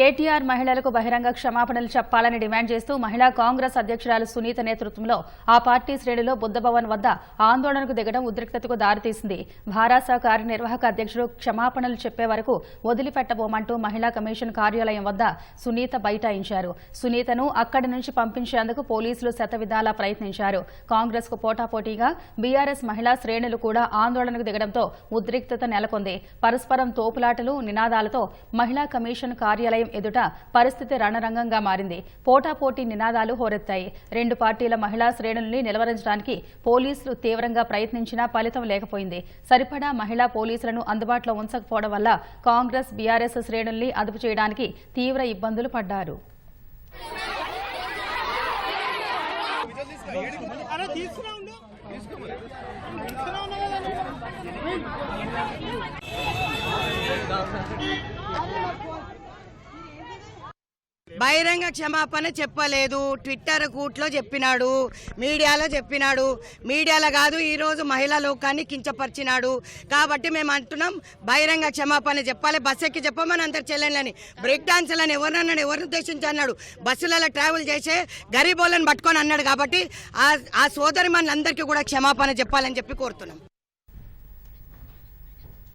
కేటీఆర్ మహిళలకు బహిరంగ క్షమాపణలు చెప్పాలని డిమాండ్ చేస్తూ మహిళా కాంగ్రెస్ అధ్యక్షురాలు సునీత నేతృత్వంలో ఆ పార్టీ శ్రేణులు బుద్ధభవన్ వద్ద ఆందోళనకు దిగడం ఉద్రిక్తతకు దారితీసింది. భారాస కార్యనిర్వాహక అధ్యక్షుడు క్షమాపణలు చెప్పే వరకు వదిలిపెట్టబోమంటూ మహిళా కమిషన్ కార్యాలయం వద్ద సునీత బైఠాయించారు. సునీతను అక్కడి నుంచి పంపించేందుకు పోలీసులు శతవిధాలా ప్రయత్నించారు. కాంగ్రెస్కు పోటాపోటీగా బీఆర్ఎస్ మహిళా శ్రేణులు కూడా ఆందోళనకు దిగడంతో ఉద్రిక్తత నెలకొంది. పరస్పరం తోపులాటలు నినాదాలతో మహిళా కమిషన్ కార్యాలయం ఎదుట పరిస్థితి రణరంగంగా మారింది. పోటాపోటీ నినాదాలు హోరెత్తాయి. రెండు పార్టీల మహిళా శ్రేణుల్ని నిలవరించడానికి పోలీసులు తీవ్రంగా ప్రయత్నించినా ఫలితం లేకపోయింది. సరిపడా మహిళా పోలీసులను అందుబాటులో ఉంచకపోవడం వల్ల కాంగ్రెస్ బీఆర్ఎస్ శ్రేణుల్ని అదుపు చేయడానికి తీవ్ర ఇబ్బందులు పడ్డారు. అరే తీసుకురా బహిరంగ క్షమాపణ చెప్పలేదు. ట్విట్టర్ కూట్లో చెప్పినాడు మీడియాలో చెప్పినాడు. మీడియాలో కాదు ఈరోజు మహిళా లోకాన్ని కించపరిచినాడు. కాబట్టి మేము అంటున్నాం బహిరంగ క్షమాపణ చెప్పాలి బస్ ఎక్కి చెప్పమని అందరు చెల్లెళ్ళని. బ్రేక్ డాన్సులని ఎవరినన్నాడు ఎవరిని ఉద్దేశించి అన్నాడు. బస్సులలో ట్రావెల్ చేసే గరీబోళ్ళని పట్టుకొని అన్నాడు కాబట్టి ఆ ఆ సోదరి మనందరికీ కూడా క్షమాపణ చెప్పాలని చెప్పి కోరుతున్నాం.